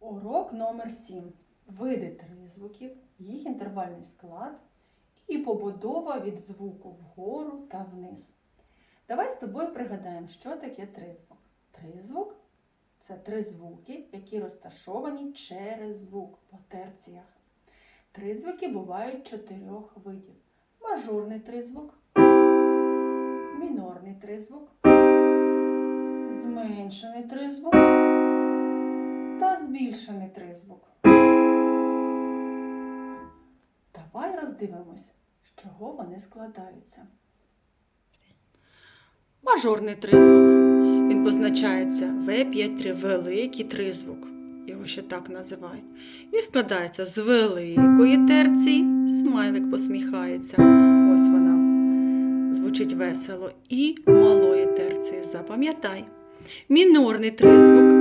Урок номер 7. Види тризвуків, їх інтервальний склад і побудова від звуку вгору та вниз. Давай з тобою пригадаємо, що таке тризвук. Тризвук це три звуки, які розташовані через звук по терціях. Тризвуки бувають чотирьох видів: мажорний тризвук, мінорний тризвук, зменшений тризвук та збільшений тризвук. Давай роздивимось, з чого вони складаються. Мажорний тризвук. Він позначається В5-3 великий тризвук. Його ще так називають. Він складається з великої терції, смайлик посміхається. Ось вона звучить весело. І малої терції. Запам'ятай. Мінорний тризвук.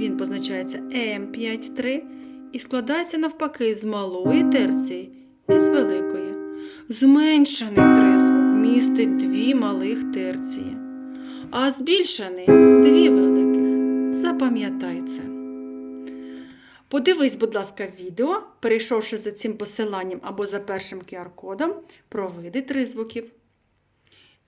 Він позначається М5-3 і складається навпаки з малої терції і з великої. Зменшений тризвук містить дві малих терції, а збільшений дві великих. Запам'ятай це. Подивись, будь ласка, відео, перейшовши за цим посиланням або за першим QR-кодом про види тризвуків.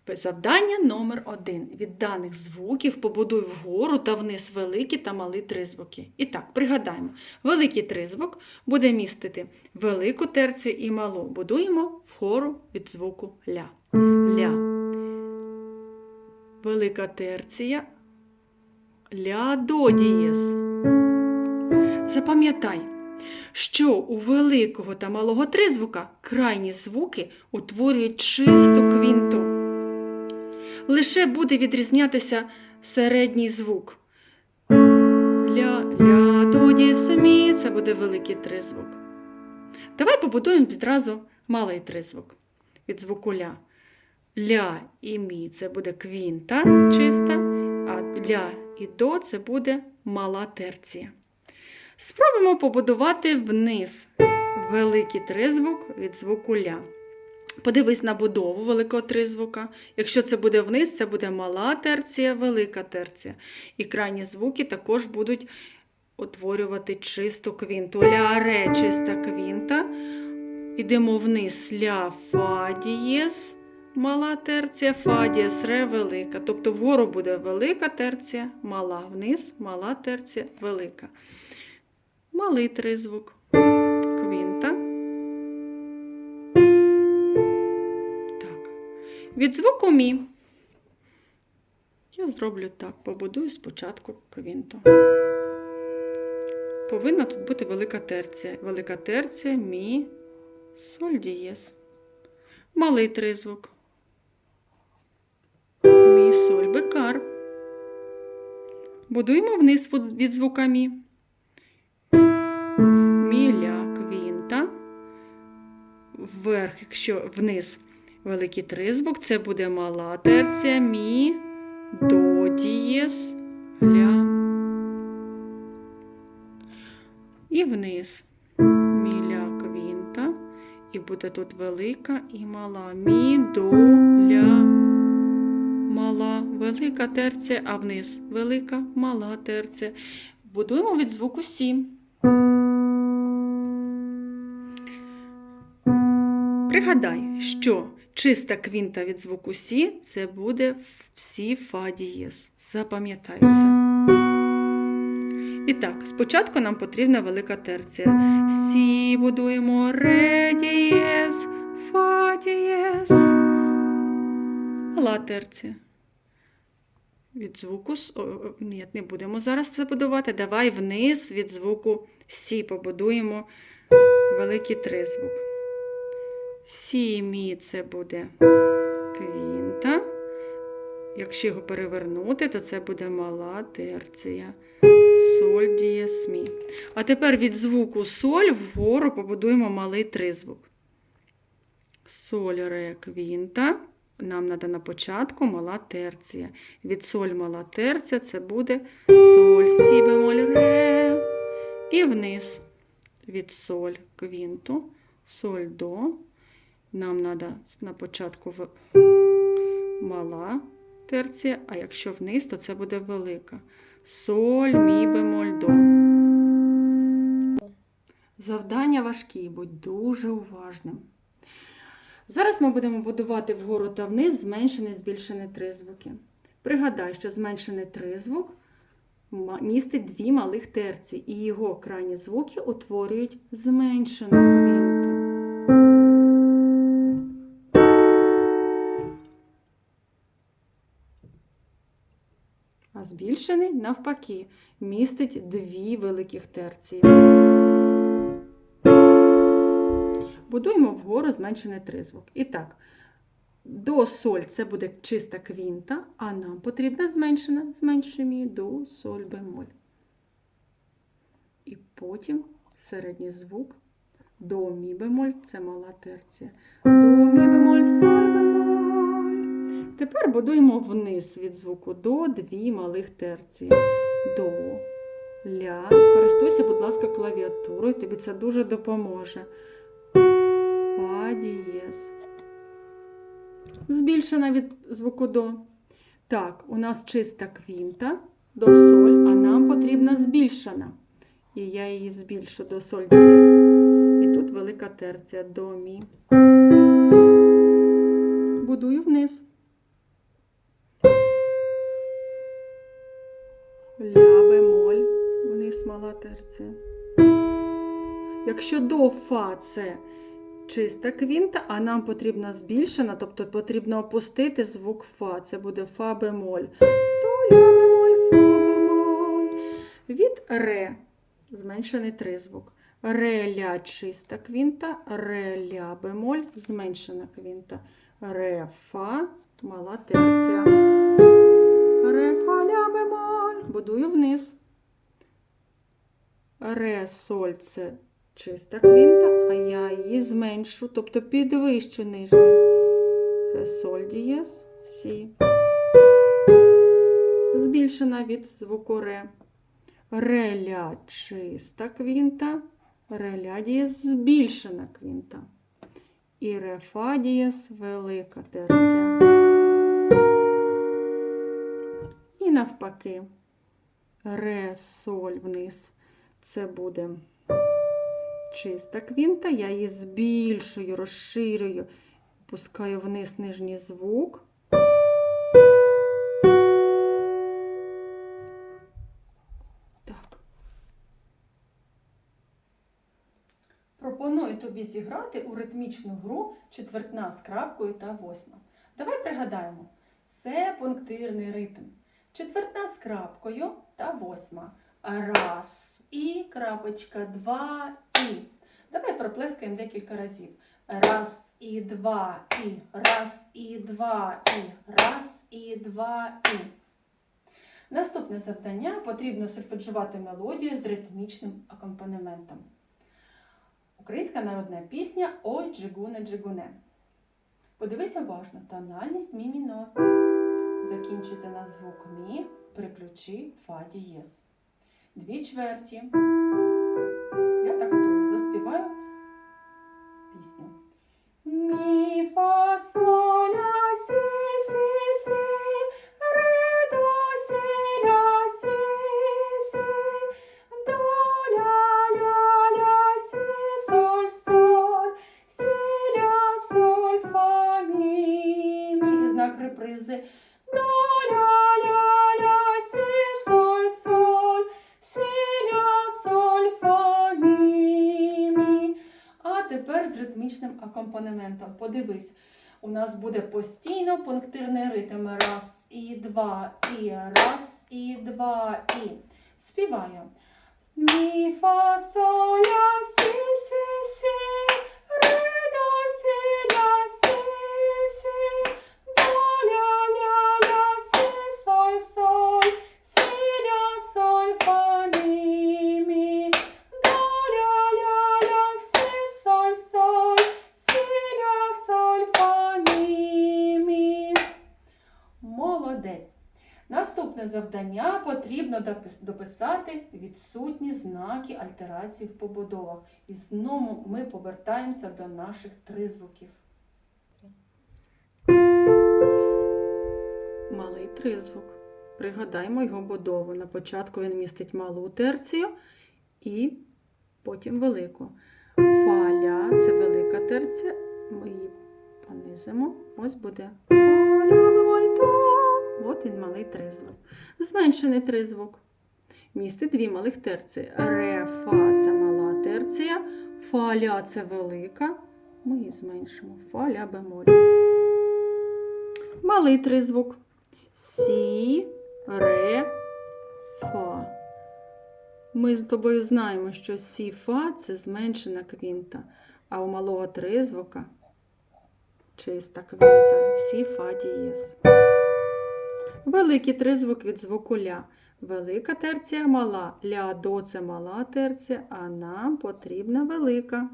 Завдання номер один. Від даних звуків побудуй вгору та вниз великі та малі тризвуки. І так, пригадаємо, великий тризвук буде містити велику терцію і малу. Будуємо вгору від звуку ля. Ля. Велика терція. Ля до дієс. Запам'ятай, що у великого та малого тризвука крайні звуки утворюють чисту квінту лише буде відрізнятися середній звук. Ля, ля, до, ді, мі це буде великий тризвук. Давай побудуємо відразу малий тризвук від звуку ля. Ля і мі це буде квінта чиста, а ля і до це буде мала терція. Спробуємо побудувати вниз великий тризвук від звуку ля. Подивись на будову великого тризвука. Якщо це буде вниз, це буде мала терція, велика терція. І крайні звуки також будуть утворювати чисту квінту. Ля ре чиста квінта. Йдемо вниз ля фа дієс, мала терція, фа дієс, ре велика. Тобто вгору буде велика терція, мала, вниз, мала терція, велика. Малий тризвук. Від звуку мі. Я зроблю так, побудую спочатку квінту. Повинна тут бути велика терція. Велика терція, мі, соль дієс. Малий тризвук. Мі, соль, бекар. Будуємо вниз від звука мі. Мі, ля, квінта. Вверх, якщо вниз великий тризвук, це буде мала терція, мі, до дієс, ля. І вниз мі, ля, квінта. І буде тут велика і мала. Мі, до, ля, мала, велика терція, а вниз велика, мала терція. Будуємо від звуку сі. Пригадай, що чиста квінта від звуку Сі це буде всі фа дієс. Запам'ятай це. І так, спочатку нам потрібна велика терція. Сі будуємо ре дієс, фа дієс. Мала терція. Від звуку. О, ні, не будемо зараз це будувати. Давай вниз від звуку Сі побудуємо великий тризвук. Сі мі це буде квінта. Якщо його перевернути, то це буде мала терція. Соль дієс мі. А тепер від звуку соль вгору побудуємо малий тризвук. Соль ре квінта. Нам треба на початку мала терція. Від соль мала терція це буде соль, сі бемоль ре. І вниз від соль квінту, соль до. Нам треба на початку мала терція, а якщо вниз, то це буде велика. Соль, мі, бемоль, до. Завдання важкі, будь дуже уважним. Зараз ми будемо будувати вгору та вниз зменшений, збільшений тризвуки. Пригадай, що зменшений тризвук містить дві малих терці, і його крайні звуки утворюють зменшену збільшений, навпаки, містить дві великих терції. Будуємо вгору зменшений тризвук. І так, до соль це буде чиста квінта, а нам потрібна зменшена, зменшуємо до соль бемоль. І потім середній звук до мі бемоль це мала терція. До мі бемоль, соль бемоль. Тепер будуємо вниз від звуку до дві малих терції. До, ля. Користуйся, будь ласка, клавіатурою, тобі це дуже допоможе. Фа дієз. Збільшена від звуку до. Так, у нас чиста квінта до соль, а нам потрібна збільшена. І я її збільшу до соль дієз. І тут велика терція до мі. Будую вниз. Ля бемоль, вниз мала терція. Якщо до фа це чиста квінта, а нам потрібна збільшена, тобто потрібно опустити звук фа. Це буде фа бемоль. До ля бемоль, фа бемоль. Від ре зменшений тризвук. Ре ля чиста квінта, ре ля бемоль, зменшена квінта. Ре фа мала терція. Вниз. Ре соль це чиста квінта, а я її зменшу, тобто підвищу нижній. Ре соль дієс, сі. Збільшена від звуку ре. Ре ля чиста квінта, ре ля дієс збільшена квінта. І ре фа дієс велика терція. І навпаки, ре соль вниз. Це буде чиста квінта, я її збільшую, розширюю, пускаю вниз нижній звук. Пропоную тобі зіграти у ритмічну гру четвертна з крапкою та восьма. Давай пригадаємо, це пунктирний ритм. Четвертна з крапкою та восьма. Раз і крапочка, два і. Давай проплескаємо декілька разів. Раз і два і, раз і два і, раз і два і. Наступне завдання потрібно сольфеджувати мелодію з ритмічним акомпанементом. Українська народна пісня Ой джигуне джигуне. Подивись уважно, тональність мі мінор. Закінчується звук мі, переключи Фа дієс. Дві чверті. Я тактую, заспіваю пісню. Мі, фа, соль, акомпанементом. Подивись, у нас буде постійно пунктирний ритм. Раз і два, і раз, і два, і. Співаю. Мі, фа, соль, ля, сі, сі, сі, ре, до, сі, ля, сі, сі, до, ля, ля, ля, сі, соль, соль, сі, ля, соль, фа, мі, мі. До, ля, ля, ля, сі, соль, соль, сі, ля, соль, фа, мі, мі. Молодець. Наступне завдання потрібно дописати відсутні знаки альтерації в побудовах. І знову ми повертаємося до наших тризвуків. Малий тризвук. Пригадаємо його будову. На початку він містить малу терцію і потім велику. Фа-ля це велика терція. Ми її понизимо. Ось буде. От він малий тризвук. Зменшений тризвук. Містить дві малих терції. Ре, фа це мала терція, фа, ля це велика. Ми її зменшимо. Фа, ля, бемоль. Малий тризвук. Сі, ре, фа. Ми з тобою знаємо, що сі, фа це зменшена квінта, а у малого тризвука чиста квінта. Сі, фа, дієс. Великий тризвук від звуку ля. Велика терція мала. Ля до це мала терція, а нам потрібна велика.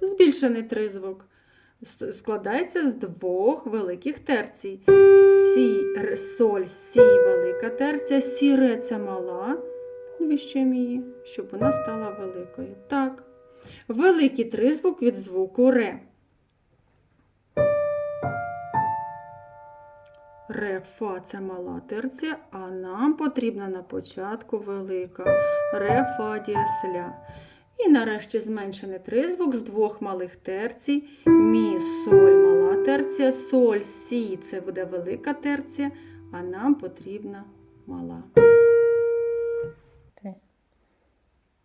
Збільшений тризвук складається з двох великих терцій. Сі, соль, сі велика терція, сі ре це мала. Віщуємо її, щоб вона стала великою. Так. Великий тризвук від звуку ре. Ре, фа це мала терція, а нам потрібна на початку велика. Ре, фа, дієс, ля. І нарешті зменшений тризвук з двох малих терцій. Мі, соль, мала терція, соль, сі це буде велика терція, а нам потрібна мала.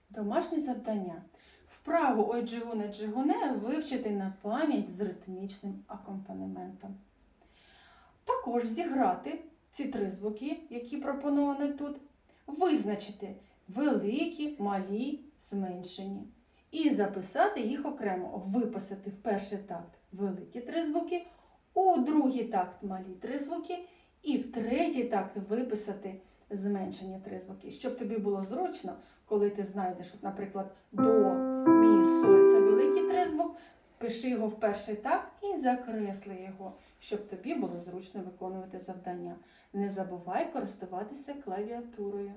Домашнє завдання. Вправу ой джигуне джигуне вивчити на пам'ять з ритмічним акомпанементом. Також зіграти ці три звуки, які пропоновані тут, визначити великі, малі, зменшені. І записати їх окремо, виписати в перший такт великі три звуки, у другий такт малі три звуки, і в третій такт виписати зменшені три звуки. Щоб тобі було зручно, коли ти знайдеш, наприклад, до, мі, соль пиши його в перший етап і закресли його, щоб тобі було зручно виконувати завдання. Не забувай користуватися клавіатурою.